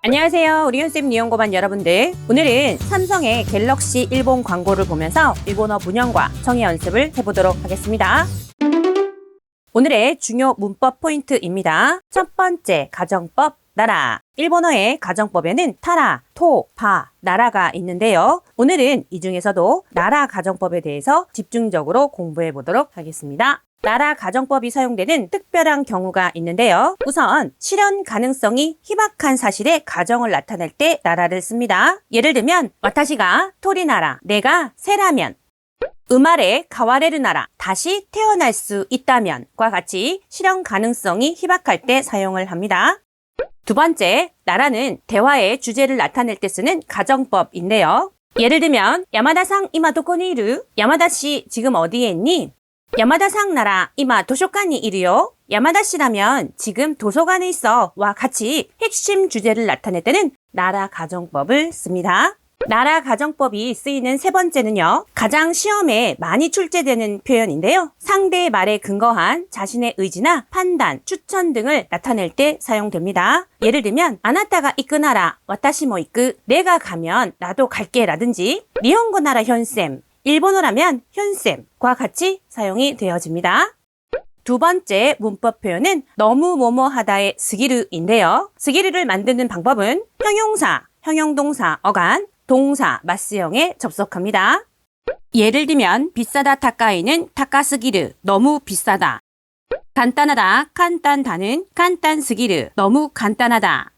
안녕하세요. 우리 현쌤 니온고반 여러분들. 오늘은 삼성의 갤럭시 일본 광고를 보면서 일본어 문형과 청의 연습을 해보도록 하겠습니다. 오늘의 중요 문법 포인트입니다. 첫 번째, 가정법, 나라. 일본어의 가정법에는 타라, 토, 파, 나라가 있는데요. 오늘은 이 중에서도 나라 가정법에 대해서 집중적으로 공부해 보도록 하겠습니다. 나라 가정법이 사용되는 특별한 경우가 있는데요. 우선 실현 가능성이 희박한 사실의 가정을 나타낼 때 나라를 씁니다. 예를 들면 와타시가 토리나라, 내가 새라면 음알에 가와레르 나라 다시 태어날 수 있다면과 같이 실현 가능성이 희박할 때 사용을 합니다. 두 번째, 나라는 대화의 주제를 나타낼 때 쓰는 가정법인데요. 예를 들면 야마다상 이마 도코니이루 야마다 씨 지금 어디에 있니? 야마다상 나라 이마 도서관이 이르요. 야마다 씨라면 지금 도서관에 있어 와 같이 핵심 주제를 나타낼 때는 나라 가정법을 씁니다. 나라 가정법이 쓰이는 세 번째는요. 가장 시험에 많이 출제되는 표현인데요. 상대의 말에 근거한 자신의 의지나 판단, 추천 등을 나타낼 때 사용됩니다. 예를 들면 아나타가 이끄나라, 와타시모 이끄, 내가 가면 나도 갈게 라든지 니혼고 나라 현쌤, 일본어라면 현쌤과 같이 사용이 되어집니다. 두 번째 문법 표현은 너무 뭐뭐하다의 스기르인데요. 스기르를 만드는 방법은 형용사, 형용동사, 어간, 동사, 마스형에 접속합니다. 예를 들면 비싸다 타까이는 타카스기르, 너무 비싸다. 간단하다, 칸딴다는 칸딴스기르, 너무 간단하다.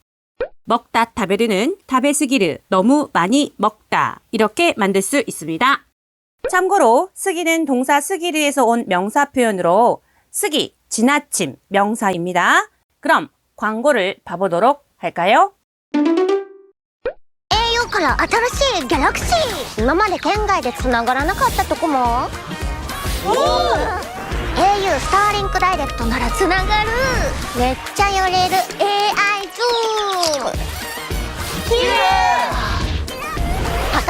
먹다 타베르는 타베스기르, 너무 많이 먹다. 이렇게 만들 수 있습니다. 참고로 쓰기는 동사 쓰기리에서 온 명사 표현으로 쓰기, 지나침, 명사입니다. 그럼 광고를 봐보도록 할까요? から新しいギャラクシー今まで県外でつながらなかったとこもおお au スターリンクダイレクトならつながるめっちゃ寄れる AI 上きれい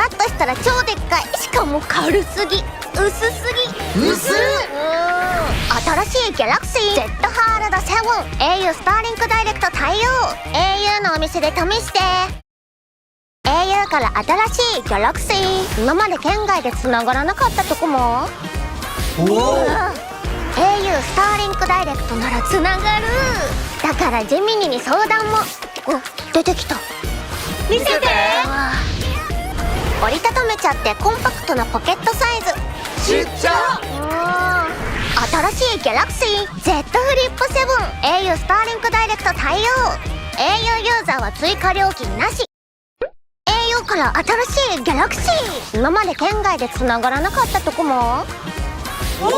パカッとしたら超でっかい。しかも軽すぎ。薄すぎ。薄新しいギャラクシー。Z ハールド 7au スターリンクダイレクト対応。au のお店で試して。au から新しいギャラクシー。今まで県外で繋がらなかったとこも。au スターリンクダイレクトなら繋がる。だからジェミニに相談も。お出てきた。見せて折りたためちゃってコンパクトなポケットサイズ。ちっちゃ。新しいギャラクシー Z フリップ 7au スターリンクダイレクト対応。au ユーザーは追加料金なし。au から新しいギャラクシー。今まで県外で繋がらなかったとこも。au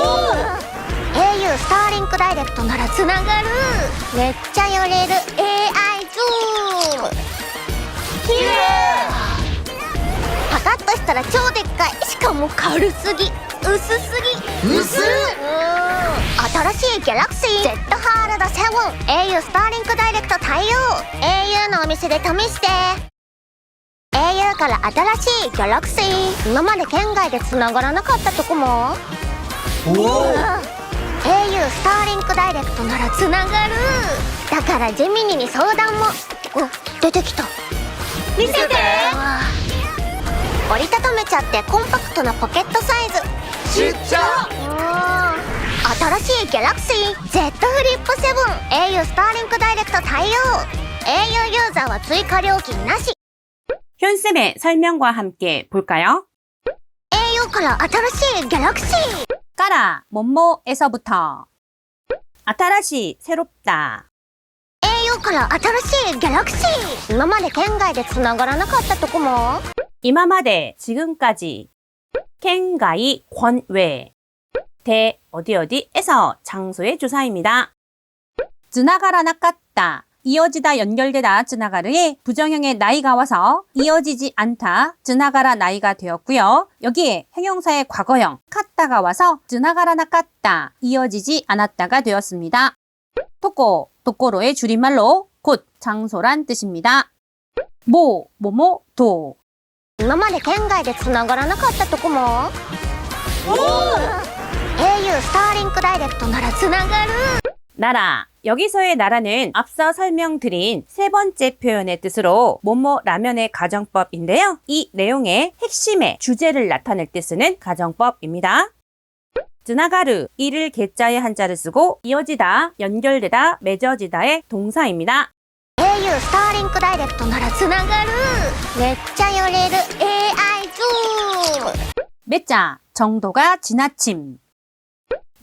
スターリンクダイレクトなら繋がる。めっちゃ寄れる。AI ズしたら超でっかい。しかも軽すぎ。薄すぎ。薄っ。新しいギャラクシー。Z ハールド 7au スターリンクダイレクト対応。au のお店で試して。au から新しいギャラクシー。今まで県外で繋がらなかったとこも。おお。au スターリンクダイレクトなら繋がる。だからジェミニに相談も。お出てきた。見せて折りたためちゃってコンパクトなポケットサイズちっちゃ新しいギャラクシー Z フリップ 7au スターリンクダイレクト対応 au ユーザーは追加料金なし 현쌤의 설명과 함께 볼까요? au から新しいギャラクシー 까라, 뭐뭐에서부터. 아타라시, 새롭다. au から新しいギャラクシー今まで県外で繋がらなかったとこも 이마마데, 지금까지. 켄가이, 권외. 대, 어디 어디에서, 장소의 조사입니다. 즈나가라 나깠다. 이어지다 연결되다 즈나가르에 부정형의 나이가 와서 이어지지 않다 즈나가라 나이가 되었고요. 여기에 형용사의 과거형 카다가 와서 즈나가라 나깠다 이어지지 않았다가 되었습니다. 토코, 도코로의 줄임말로 곧 장소란 뜻입니다. 모, 모모, 도. 今まで県外で繋がらなかったとこも au スターリンクダイレクトなら繋がる 나라, 여기서의 나라는 앞서 설명드린 세 번째 표현의 뜻으로 모모 라면의 가정법인데요. 이 내용의 핵심의 주제를 나타낼 때 쓰는 가정법입니다. 드나가르 이를 개자의 한자를 쓰고 이어지다, 연결되다, 맺어지다의 동사입니다. au スターリンクダイレクトならつながるめっちゃ寄れる AI ズーム 몇자 정도가 지나침.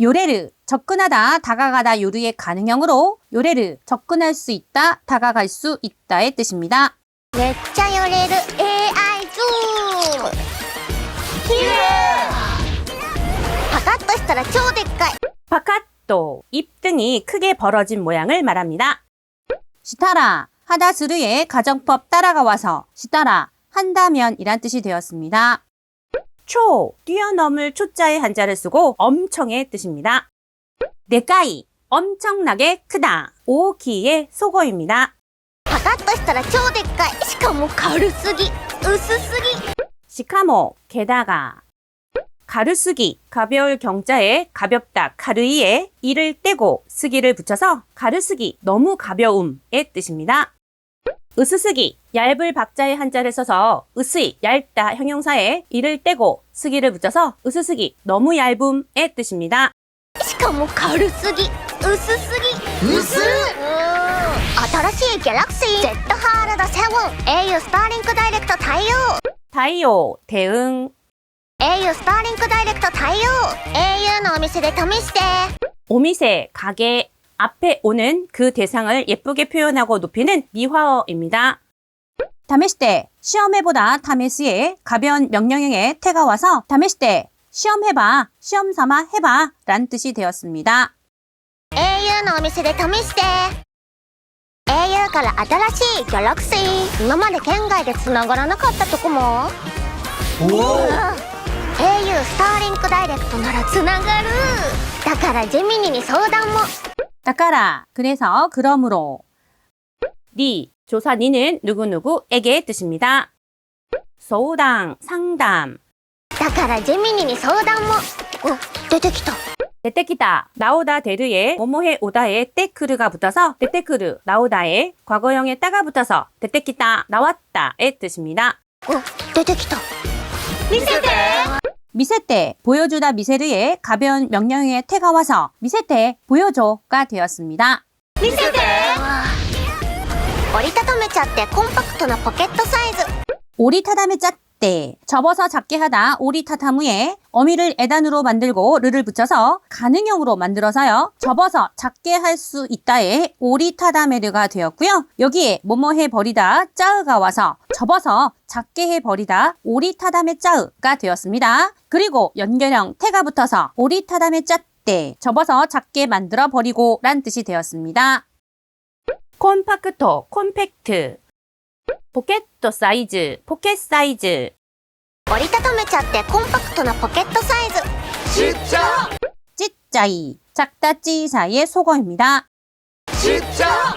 요레르 접근하다, 다가가다 요르의 가능형으로 요레르 접근할 수 있다, 다가갈 수 있다의 뜻입니다. めっちゃ寄れる AI ズームきれいパカッとしたら超でっかい 바카또 입등이 크게 벌어진 모양을 말합니다. 시타라 하다스르의 가정법 따라가 와서 시타라 한다면이란 뜻이 되었습니다. 초 뛰어넘을 초자의 한자를 쓰고 엄청의 뜻입니다. 네까이 엄청나게 크다 오키의 속어입니다. パカッとしたら超でっかいしかも軽すぎ薄すぎ 시카모 게다가 가르쓰기 가벼울 경자에 가볍다 가르이에 이를 떼고 쓰기를 붙여서 가르쓰기 너무 가벼움의 뜻입니다. 으스쓰기 얇을 박자의 한자를 써서 으스이 얇다 형용사에 이를 떼고 쓰기를 붙여서 으스쓰기 너무 얇음의 뜻입니다. しかも軽すぎ薄すぎ薄っ新しいギャラクシー Z ハールド7 au スターリンクダイレクト対応 다이오 대응 au スターリンクダイレクト対応 au のお店で試して 오미세 가게 앞에 오는 그 대상을 예쁘게 표현하고 높이는 미화어입니다. 다메시대 시험해보다 다메스에 가벼운 명령형의 태가 와서 다메시대 시험해봐 시험 삼아 해봐 란 뜻이 되었습니다. au のお店で試して au から新しいギャラクシー今まで県外で繋がらなかったとこも 오! au スターリンクダイレクトなら繋がるだからジェミニに相談も 따까라 그래서 그러므로 니 조사 니는 누구누구에게 뜻입니다. 소당 상담 だからジェミニに相談もお出てきた 데테키다 나오다 데르에 모모해 오다에 때크르가 붙어서 데테크르 나오다에 과거형에 따가 붙어서 데테키다 나왔다의 뜻입니다. お出てきた見せて 미세테 보여주다 미세르에 가벼운 명령형의 태가 와서 미세테 보여줘가 되었습니다. 見せて折りたためちゃってコンパクトなポケットサイズ 오리타담에 짰 대 접어서 작게 하다 오리 타타무에 어미를 에단으로 만들고 르를 붙여서 가능형으로 만들어서요. 접어서 작게 할 수 있다에 오리 타다메르가 되었고요. 여기에 뭐뭐 해버리다 짜으가 와서 접어서 작게 해버리다 오리 타다메 짜으가 되었습니다. 그리고 연결형 태가 붙어서 오리 타다메 짰대 접어서 작게 만들어 버리고 란 뜻이 되었습니다. 콤파크토 콤팩트 포켓 사이즈, 포켓 사이즈, 折りたためちゃってコンパクトなポケットサイズ 진짜! 찌짜이, 작다찌 사이의 속어입니다. 진짜!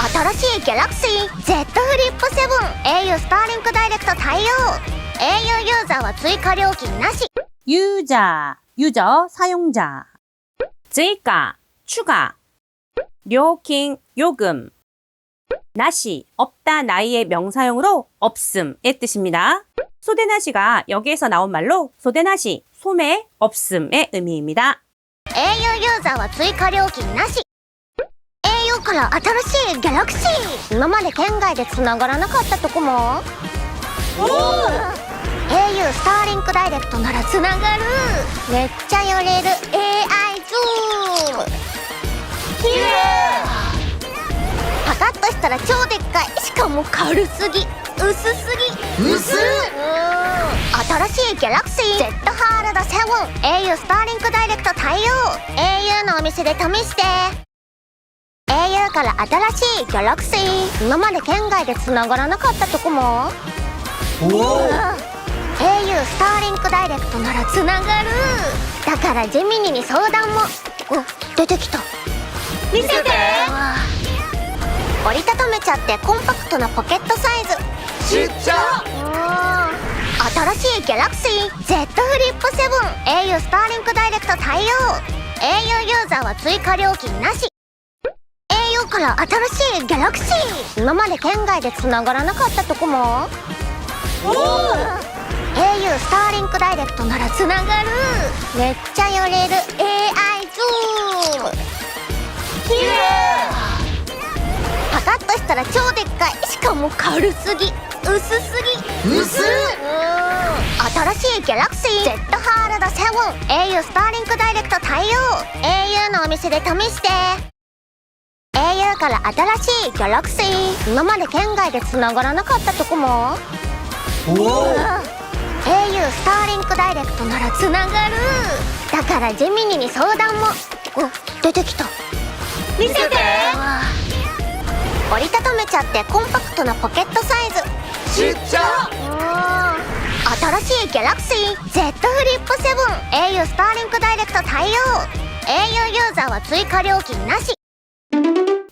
新しいギャラクシー Z フリップ7 au スターリンクダイレクト対応 au ユーザーは追加料金なし 유자, 유저, 사용자. 쯔이까, 추가. 료킹, 요금. 나시, 없다, 나이의 명사형으로 없음의 뜻입니다. 소대나시가 여기에서 나온 말로 소대나시, 소매, 없음의 의미입니다. au ユーザーは追加料金なし au から新しいギャラクシー今まで県外で繋がらなかったとこも au スターリンクダイレクトなら繋がるめっちゃ寄れる パカッとしたら超でっかい。しかも軽すぎ。薄すぎ。薄っ。新しいギャラクシー。Z ハールド7 au スターリンクダイレクト対応。au のお店で試して。au から新しいギャラクシー。今まで県外で繋がらなかったとこも。 오! au スターリンクダイレクトなら繋がる。だからジェミニに相談も。お出てきた。見せて折りたためちゃってコンパクトなポケットサイズ。진 짜! 新しいギャラクシー Z フリップ7 au スターリンクダイレクト対応。au ユーザーは追加料金なし。から新しいギャラクシー。今まで県外で繋がらなかったとこも。au スターリンクダイレクトなら繋がる。めっちゃ寄れる。AI ズー。ムきれいたら超でっかい。しかも軽すぎ。薄すぎ。薄っ新しいギャラクシー。Z ハールド 7au スターリンクダイレクト対応。au のお店で試して。au から新しいギャラクシー。今まで県外で繋がらなかったとこも。おお。au スターリンクダイレクトなら繋がる。だからジェミニに相談も。お出てきた。見せて折りたためちゃってコンパクトなポケットサイズちっちゃ新しいギャラクシー Z フリップ 7au スターリンクダイレクト対応 au ユーザーは追加料金なし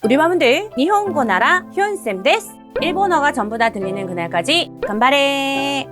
우리 마문들 니혼고 나라 효연쌤 데스 일본어가 전부 다 들리는 그날까지 간바레